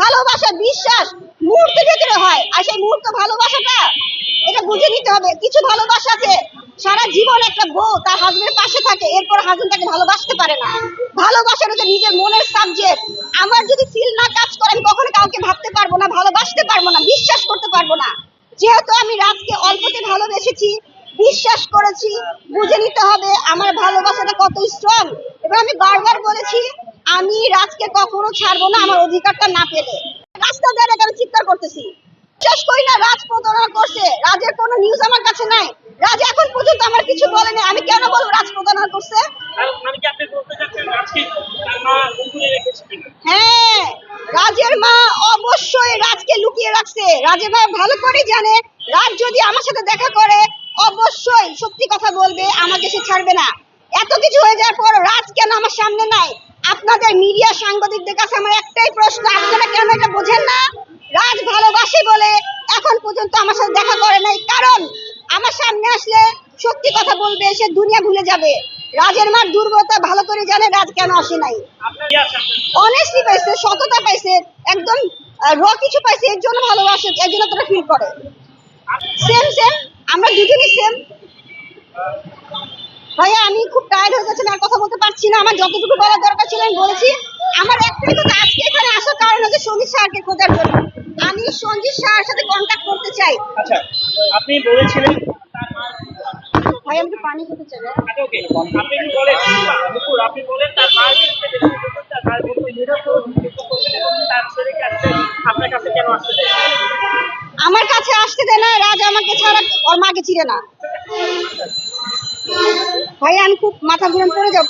ভালোবাসা বিশ্বাস মুহূর্তে ভেতরে হয়। আর সেই মুহূর্ত ভালোবাসাটা, এটা বুঝে নিতে হবে। কিছু ভালোবাসা আছে, সারা জীবন একটা বউ তার হাজবেন্ডের পাশে থাকে, এরপর হাজবেন্ড তাকে ভালোবাসতে পারে না। ভালোবাসাটা হচ্ছে নিজের মনের সাবজেক্ট আমার যদি ফিল না কাজ করে, আমি কখনো কাউকে ভাবতে পারব না, ভালোবাসতে পারব না, বিশ্বাস করতে পারব না। যেহেতু আমি রাজকে অল্পতে ভালোবেসেছি, বিশ্বাস করেছি, বুঝে নিতে হবে আমার ভালোবাসাটা কত স্ট্রং এবং আমি বারবার বলেছি আমি রাজকে কখনো ছাড়বো না আমার অধিকারটা না পেলে। রাস্তা দিয়ে আমি চিৎকার করতেছি। বিশ্বাস করি না রাজ প্রতারণা করছে। রাজের কোনো নিউজ আমার কাছে নাই। রাজ এখন পর্যন্ত আমার কিছু বলেনি। আমি কেন বলব রাজ প্রতারণা করছে? মানে? হ্যাঁ রাজের মা অবশ্যই রাজকে লুকিয়ে রাখছে। রাজের মা ভালো করে জানে। রাজ যদি আমার সাথে দেখা করে অবশ্যই সত্যি কথা বলবে আমাকে সে ছাড়বে না। এত কিছু হয়ে যাওয়ার পর রাজ কেন আমার আপনাদের মিডিয়া সাংবাদিকদের কাছে আমার একটাই প্রশ্ন আপনারা কেন এটা বোঝেন না? রাজ ভালোবাসে বলে এখন পর্যন্ত আমার সাথে দেখা করে নাই। কারণ আমার সামনে আসলে সত্যি কথা বলবে সে দুনিয়া ভুলে যাবে। রাজের মার দুর্বলতা ভালো করে জানে রাজ কেন আসে নাই? অনেস্টলি পাইছে সততা পাইছে একদম র কিছু পাইছে এর জন্য ভালোবাসে এর জন্য তারা ফিল করে। সেম সেম আমরা দুজনই সেম ভাইয়া আমি খুব টায়ার্ড হয়ে গেছি আর কথা বলতে পারছি না। আমার যতটুকু বলার দরকার ছিল আমি বলেছি। আমার একটাই কথা আজকে এখানে আসার কারণ হচ্ছে সঞ্জিত স্যারকে খোঁজার জন্য। আমি সঞ্জিত স্যারের সাথে কন্ট্যাক্ট করতে চাই। আচ্ছা আপনি বলেছিলেন ভাই আমি একটু পানি খেতে চাই। আচ্ছা, আপনি বলেন আপনি বলেন তার মার তার মার আপনার কাছে কেন আসতে আমার কাছে আসতে দেয় না রাজ আমাকে ছাড়া ওর মাকে চিনে না। ভাই আমি খুব মাথা ঘুরে পড়ে যাব।